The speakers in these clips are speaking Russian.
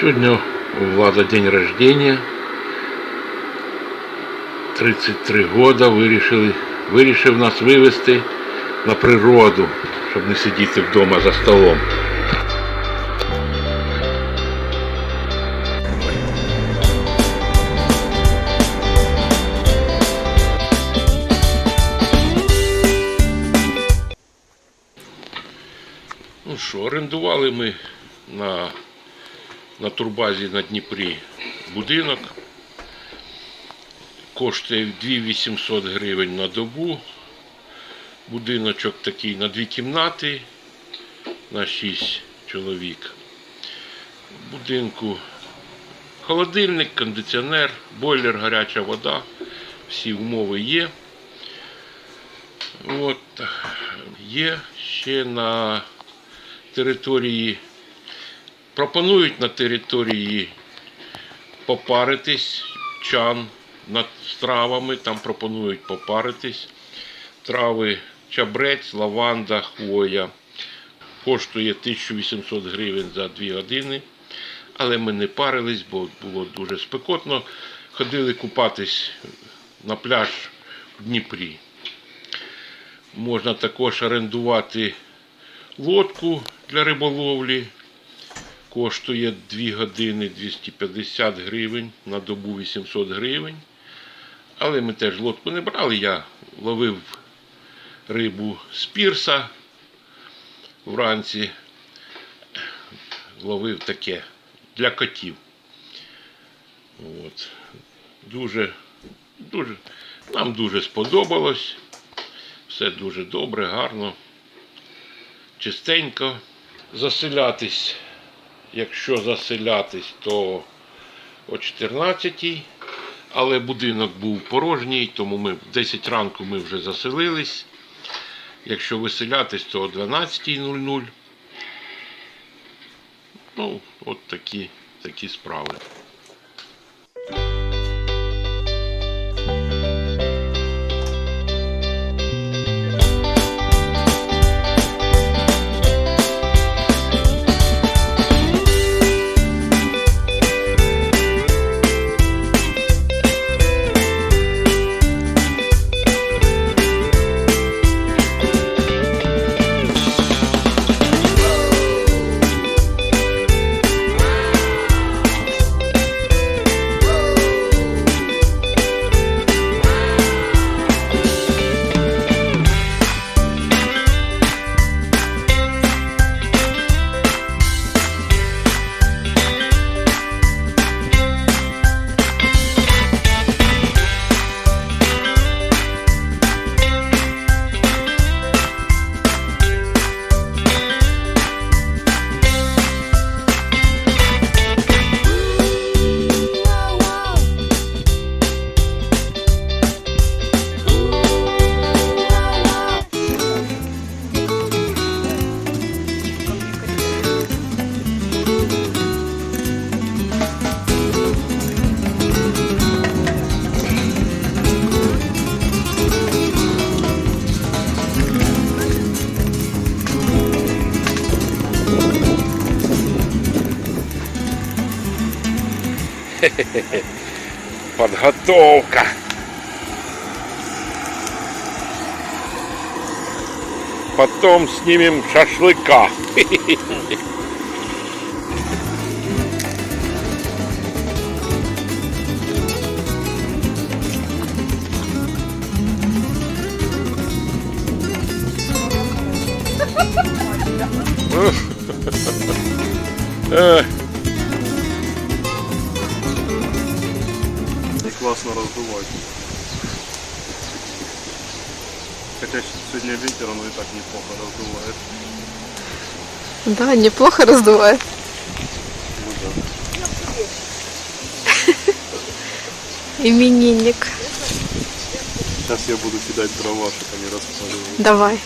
Сегодня у Влада день рождения. 33 года вирішили, вирішив нас вивезти на природу, щоб не сидіти вдома за столом. Ну що, орендували ми на, на турбазі на Дніпрі будинок. Коштує 2800 гривень на добу. Будиночок такий на дві кімнати на 6 чоловік. Будинку холодильник, кондиціонер, бойлер, гаряча вода. Всі умови є. От, є ще на території, пропонують на території попаритись, чан над стравами, там пропонують попаритись. Трави чабрець, лаванда, хвоя. Коштує 1800 гривень за 2 години. Але ми не парились, бо було дуже спекотно. Ходили купатись на пляж в Дніпрі. Можна також орендувати лодку для риболовлі. Коштує 2 години 250 гривень, на добу 800 гривень. Але ми теж лодку не брали. Я ловив рибу з пірса вранці. Ловив таке для котів. От. Дуже, дуже, нам дуже сподобалось. Все дуже добре, гарно чистенько. Заселятись, якщо заселятись, то о 14 але будинок був порожній, тому ми в 10 ранку ми вже заселились. Якщо виселятись, то о 12.00. Ну, от такі, такі справи. Подготовка. Потом снимем шашлыка. Эх, классно раздувать. Хотя сегодня ветер, оно и так неплохо раздувает. Да, неплохо раздувает. Ну да. Именинник. Сейчас я буду кидать дрова, чтобы они распаливались. Давай,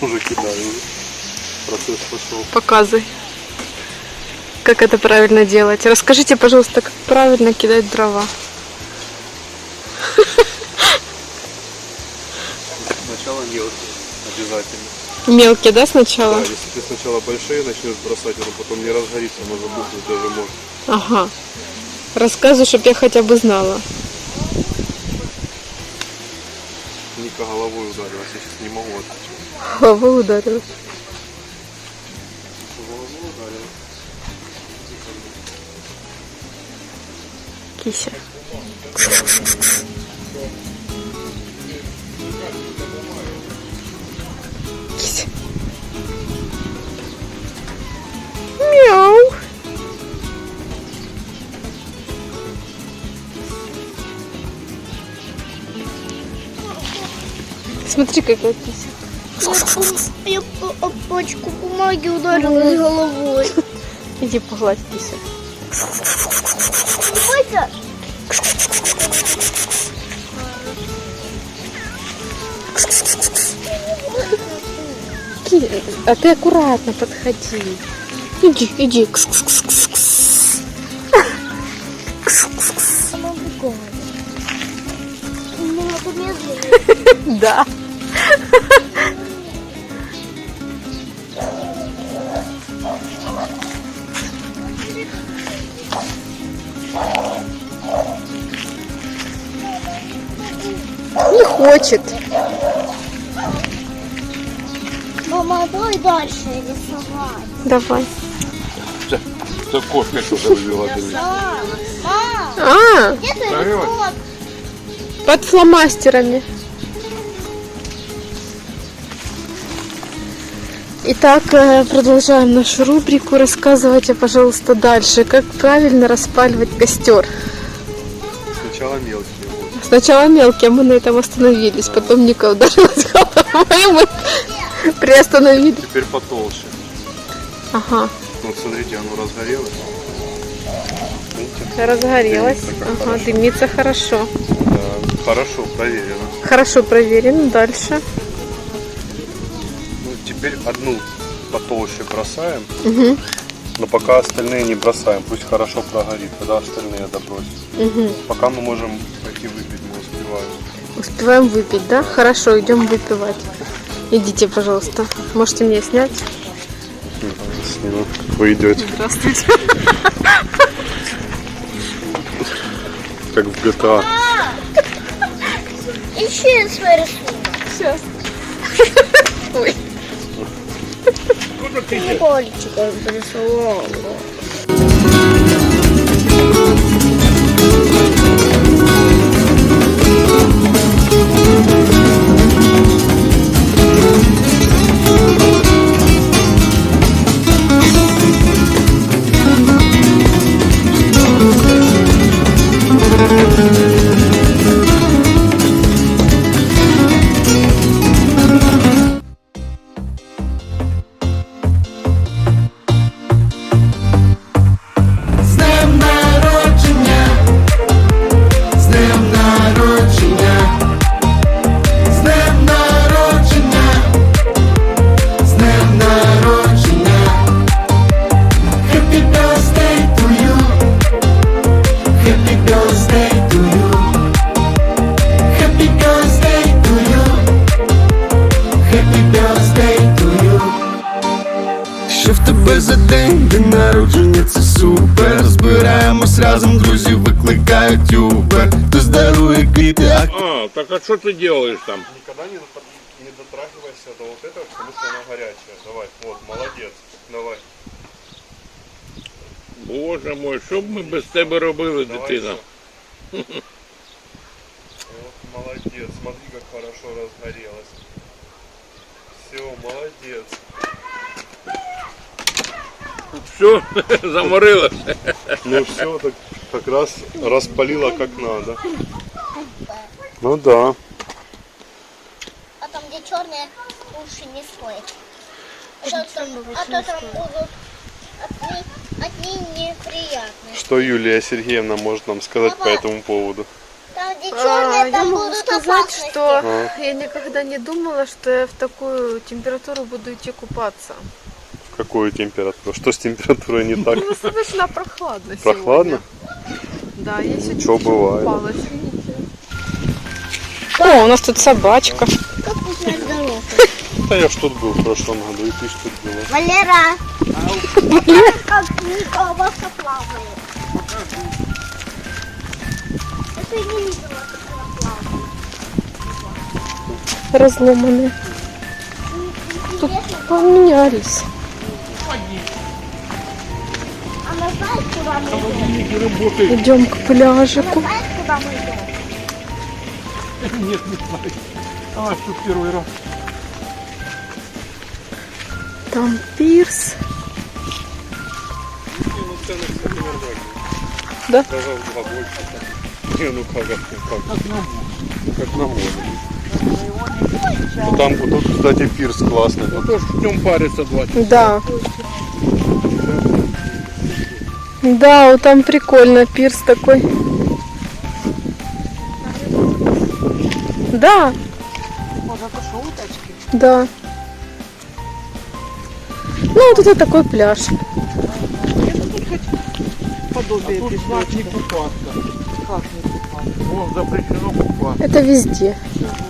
Уже кидаю. Процесс пошел. показывай. Как это правильно делать? Расскажите, пожалуйста, как правильно кидать дрова. Обязательно. Мелкие, да, сначала? Да, если ты сначала большие начнешь бросать, оно потом не разгорится, оно забухнуть даже может. Ага. Рассказывай, чтобы я хотя бы знала. Ника головой ударилась, я сейчас не могу отвечать. Головой ударилась. Головой ударилась. Кися. Мяу. Смотри, какая кися. Я по- об пачку бумаги ударилась головой. Иди погладь. Хотя Ки- А ты аккуратно подходи. Иди, иди. Кс-кс-кс-кс. она бегала. Немного медленнее. Да. Не хочет. Мама, давай дальше. Давай. Це, це кошка, що завела А, где ты под фломастерами. Итак, э, продолжаем нашу рубрику. Рассказывайте, пожалуйста, дальше, как правильно распаливать костер. Сначала мелкие. Вот. Сначала мелкие, мы на этом остановились, потом Ника ударилась головой, мы приостановились. Теперь потолще. Ага, Вот смотрите, оно разгорелось. Видите? разгорелась. Дымится Ага, хорошо. дымится хорошо. Да, хорошо, проверено. Хорошо проверено. Дальше. Ну, теперь одну потолще бросаем, Угу, но пока остальные не бросаем. Пусть хорошо прогорит, тогда остальные добросим. угу. Пока мы можем пойти выпить, мы успеваем. Успеваем выпить, да? Хорошо, идем выпивать. Идите, пожалуйста. Можете меня снять? Сниму. Вы идете, Здравствуйте. как в GTA. Ищи свой рисунок. Сейчас. Ой. Пальчиком рисовала. разом, друзі викликають Uber Хтось дарує квіти, а А, так а що ти робиш там? Никогда не, допро- не дотрагивайся до вот этого, потому что она горячая. Давай, вот, молодец. Давай. Боже мой, що б ми без тебе робили, Давай дитина? всё. Вот, молодец. Смотри, как хорошо разгорелось. Все, молодец. Все, заморилася. Ну все, так как раз распалила как надо. Ну да. А там, где черные, лучше не стоит. А то там, а то там будут одни, неприятные. Что Юлия Сергеевна может нам сказать по этому поводу? Там, где А, черные, я там могу будут сказать, что я никогда не думала, что я в такую температуру буду идти купаться. Какую температуру? Что с температурой не так? Достаточно прохладно Прохладно? сегодня. Да, я сегодня чуть-чуть бывает. О, у нас тут собачка. Как узнать дорогу? Да я ж тут был в прошлом году, и ты ж тут была. Валера! Как Николака плавает. Это я не видела, как она плавает. Разломанные. Тут поменялись. Идем? К пляжику. Нет, не знаю. А, тут первый раз. Там пирс. Да? Даже в два больше. Не, ну как, как, как, как на море. Ну, там, вот тут, кстати, пирс классный. Ну то ж в ньому париться два. Да. Да, вот там прикольно, пирс такой. Да. Да. Ну, вот это такой пляж. Подобие не купаться. Как не купаться? Вон запрещено купаться. Это везде. Народження!